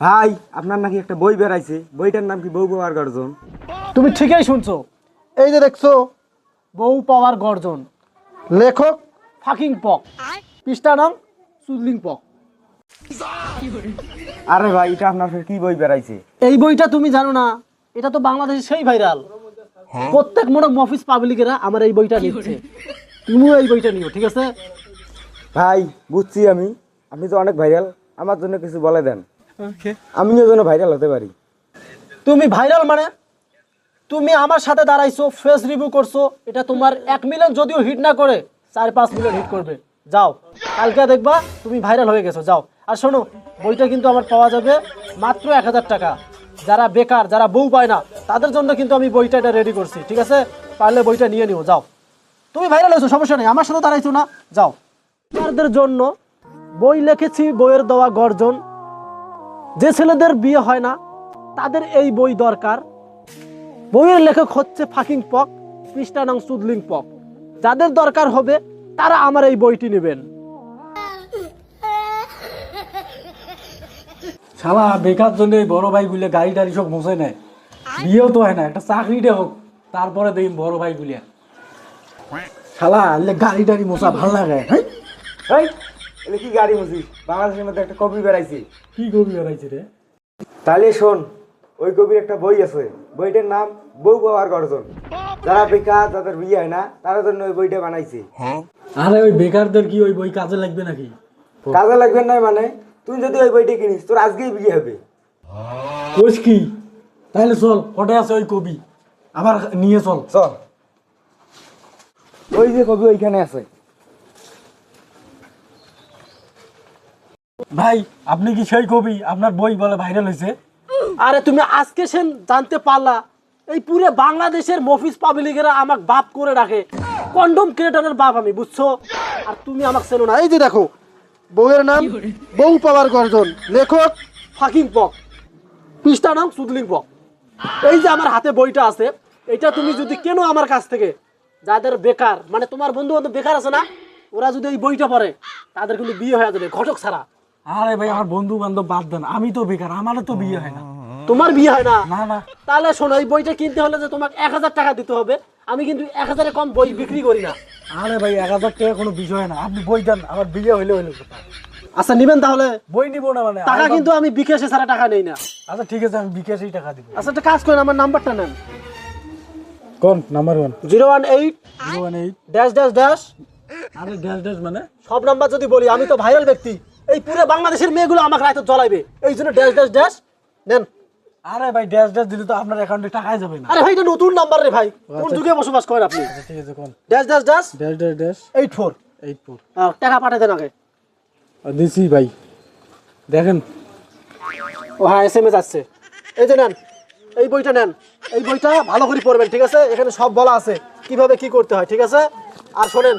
ভাই আপনার নাকি একটা বই বেরাইছে বইটার নাম কি বউ বউয়ার গর্জন? তুমি ঠিকই শুনছো। এই যে দেখছ বউ পাওয়ার গর্জন। লেখক ফাকিং পক। পৃষ্ঠা নাম সুদলিং পক। আরে ভাই এটা আপনার কি বই বেরাইছে এই বইটা তুমি জানো না এটা তো বাংলাদেশে সেই ভাইরাল। প্রত্যেক মোড়ক মফিস পাবলিকেরা আমার এই বইটা নিচ্ছে তুমিও এই বইটা নিও ঠিক আছে? ভাই বুঝছি আমি। আপনি তো অনেক ভাইরাল। আমার জন্য কিছু বলে দেন। আমিও যেন ভাইরাল হতে পারি। তুমি ভাইরাল মানে? তুমি আমার সাথে দাঁড়াইছো ফেস রিভিউ করছ এটা তোমার এক মিলিয়ন যদিও হিট না করে চার পাঁচ মিলিয়ন হিট করবে। যাও কালকে দেখবা তুমি ভাইরাল হয়ে গেছো যাও। আর শোনো বইটা কিন্তু আমার পাওয়া যাবে মাত্র এক হাজার টাকা। যারা বেকার যারা বউ পায় না তাদের জন্য কিন্তু আমি বইটা এটা রেডি করছি ঠিক আছে? পারলে বইটা নিয়ে নিও যাও। তুমি ভাইরাল হয়েছো সমস্যা নেই আমার সাথে দাঁড়াইছো না যাও। তোমাদের জন্য বই লিখেছি বইয়ের দেওয়া গর্জন। যে ছেলেদের বিয়ে হয় না, তাদের এই বই দরকার। বইয়ের লেখক হচ্ছে ফাকিং পক, পৃষ্ঠা নং সুদলিং পক। যাদের দরকার হবে, তারা আমার এই বইটি নেবেন। শালা, বেকার জন্য এই বড় ভাই গুলে গাড়ি টাড়ি সব মোছে নেয়। বিয়েও তো হয় না, একটা চাকরিটা হোক, তারপরে দেখি বড় ভাই গুলিয়া শালা গাড়ি টাড়ি মোছা ভালো লাগে হ্যাঁ? এটা কি গাড়ি মুসি বাংলাদেশের মধ্যে একটা কবি বেরাইছে কি করবি বেড়াইছে রে? তাহলে শোন ওই কবির একটা বই আছে। বইটার নাম বউ বউয়ার গর্জন। যারা বেকার যাদের বিয়ে হয় না তাদের জন্য ওই বইটা বানাইছে। আরে ওই বেকারদের কি ওই বই কাজে লাগবে নাকি? কাজে লাগবে না মানে? তুই যদি ওই বইটা কিনিস তোর আজকেই বিয়ে হবে। কোষ কি? তাহলে চল কটে আছে ওই কবি? আবার নিয়ে চল। চল। ওই যে কবি ওইখানে আছে। ভাই, আপনি কি সেই কবি? আপনার বই বলে ভাইরাল হয়েছে। আরে তুমি আজকে সেন জানতে পারলা, এই পুরো বাংলাদেশের মফিস পাবলিকেরা আমাকে বাপ করে রাখে কন্ডম ক্রিয়েটরের বাপ আমি, বুঝছ? আর তুমি আমাকে চেনো না। এই যে দেখো, বউয়ের নাম বউ পাওয়ার গর্জন, লেখক ফাকিং পক। পৃষ্ঠা নাম সুদলিং পক। এই যে আমার হাতে বইটা আছে, এটা তুমি যদি কেন আমার কাছ থেকে, যাদের বেকার মানে তোমার বন্ধু বান্ধব বেকার আছে না, ওরা যদি এই বইটা পড়ে, তাদের কিন্তু বিয়ে হয়ে যাবে, ঘটক ছাড়া। আরে ভাই আমার বন্ধু বান্ধব বাদ দেন। আমি তো বেকার আমারও তো বিয়ে হয় না। তোমার বিয়ে হয় না? না না। তাহলে শোনো এই বইটা কিনতে হলে যে তোমাকে এক হাজার টাকা দিতে হবে। আমি কিন্তু এক হাজারে কম বই বিক্রি করি না। আরে ভাই এক হাজার টাকা কোনো বিষয় না। আপনি বই দেন আমার বিয়ে হইলে হইলে আচ্ছা নিবেন তাহলে? বই নিবো না মানে টাকা কিন্তু আমি বিকাশে ছাড়া টাকা নেই না। আচ্ছা ঠিক আছে আমি বিকাশেই টাকা দিব। আচ্ছা একটা কাজ করেন আমার নাম্বারটা নেন। কোন? Number one. Zero one eight zero one eight. Dash dash dash. আরে ড্যাশ ড্যাশ মানে? সব নাম্বার যদি বলি আমি তো ভাইরাল ব্যক্তি। এই পুরো বাংলাদেশের মেয়েগুলো আমাকে রাতে জ্বলাইবে। এই জন্য ড্যাশ ড্যাশ ড্যাশ। নেন। আরে ভাই ড্যাশ ড্যাশ দিলে তো আপনার অ্যাকাউন্টে টাকাই যাবে না। আরে ভাই এটা নতুন নাম্বার রে ভাই। কোন যুগে বসবাস করেন আপনি? আচ্ছা ঠিক আছে কোন? Dash dash dash? Dash dash dash. Eight four eight four টাকা পাঠিয়ে দেন আগে। দিছি ভাই। দেখেন। ও হ্যাঁ এস এম এস আসছে। এই যে নেন এই বইটা নেন। এই বইটা ভালো করে পড়বেন ঠিক আছে? এখানে সব বলা আছে। কীভাবে কি করতে হয় ঠিক আছে? আর শোনেন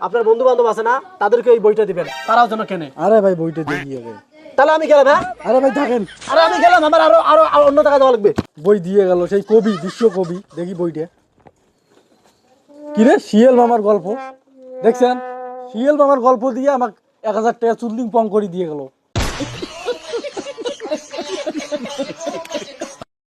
আপনার বন্ধু বান্ধব আছে না তাদেরকে ওই বইটা দিবেন। তারাও যেন কেনে। আরে ভাই বইটা দিয়ে গেল তাহলে আমি গেলাম হ্যাঁ? আরে ভাই দেখেন আরে আমি গেলাম আমার আরও আরও আরও অন্য টাকা দেওয়া লাগবে। বই দিয়ে গেল সেই কবি বিশ্ব কবি দেখি বইটা। কিরে শিয়াল মামার গল্প? দেখছেন? শিয়াল মামার গল্প দিয়ে আমাকে এক হাজার টাকা চুল্লিং পং করে দিয়ে গেল।